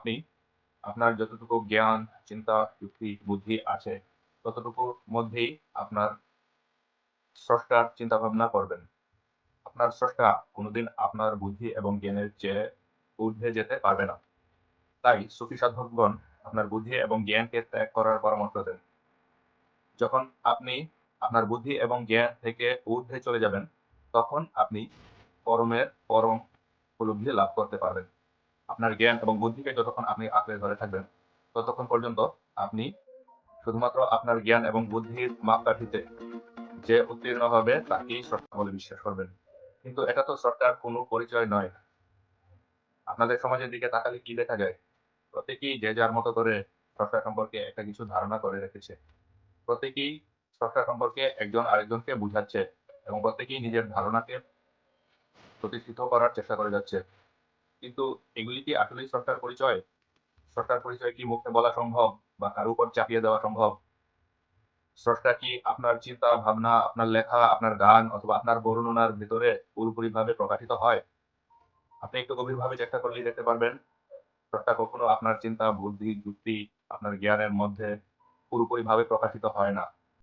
আপনি আপনার যতটুকু জ্ঞান, চিন্তা, যুক্তি, বুদ্ধি আছে ততটুকুর মধ্যেই আপনার স্রষ্টার চিন্তাভাবনা করবেন। আপনার স্রষ্টা কোনোদিন আপনার বুদ্ধি এবং জ্ঞানের চেয়ে ঊর্ধ্বে যেতে পারবে না। তাই সুফি সাধকগণ আপনার বুদ্ধি এবং জ্ঞানকে ত্যাগ করার পরামর্শ দেন। যখন আপনি আপনার বুদ্ধি এবং জ্ঞান থেকে ঊর্ধ্বে চলে যাবেন, তখন আপনি পরমের পরম উপলব্ধি লাভ করতে পারবেন। আপনার জ্ঞান এবং বুদ্ধিকে যতক্ষণ আপনি আঁকড়ে ধরে থাকবেন, ততক্ষণ পর্যন্ত আপনি শুধুমাত্র আপনার জ্ঞান এবং বুদ্ধির মাপকাঠিতে যে উত্তীর্ণ হবে তাকেই স্রষ্টা বলে বিশ্বাস করবেন। কিন্তু এটা তো স্রষ্টার কোনো পরিচয় নয়। আপনাদের সমাজের দিকে তাকালে কি দেখা যায়? প্রত্যেকেই যে যার মতো করে স্রষ্টা সম্পর্কে একটা কিছু ধারণা করে রেখেছে। প্রত্যেকেই স্রষ্টা সম্পর্কে একজন আরেকজনকে বুঝাচ্ছে এবং প্রত্যেকেই নিজের ধারণাকে প্রতিষ্ঠিত করার চেষ্টা করে যাচ্ছে। কিন্তু এগুলি কি আসলেই স্রষ্টার পরিচয়? স্রষ্টার পরিচয় কি মুখে বলা সম্ভব বা কারও উপর চাপিয়ে দেওয়া সম্ভব? স্রষ্টা কি আপনার চিন্তা, ভাবনা, আপনার লেখা, আপনার গান অথবা আপনার বর্ণনার ভিতরে পুরোপুরিভাবে প্রকাশিত হয়? আপনি একটু গভীরভাবে চেষ্টা করলেই দেখতে পারবেন, স্রষ্টা কখনো আপনার চিন্তা, বুদ্ধি, যুক্তি, আপনার জ্ঞানের মধ্যে পুরোপুরিভাবে প্রকাশিত হয় না।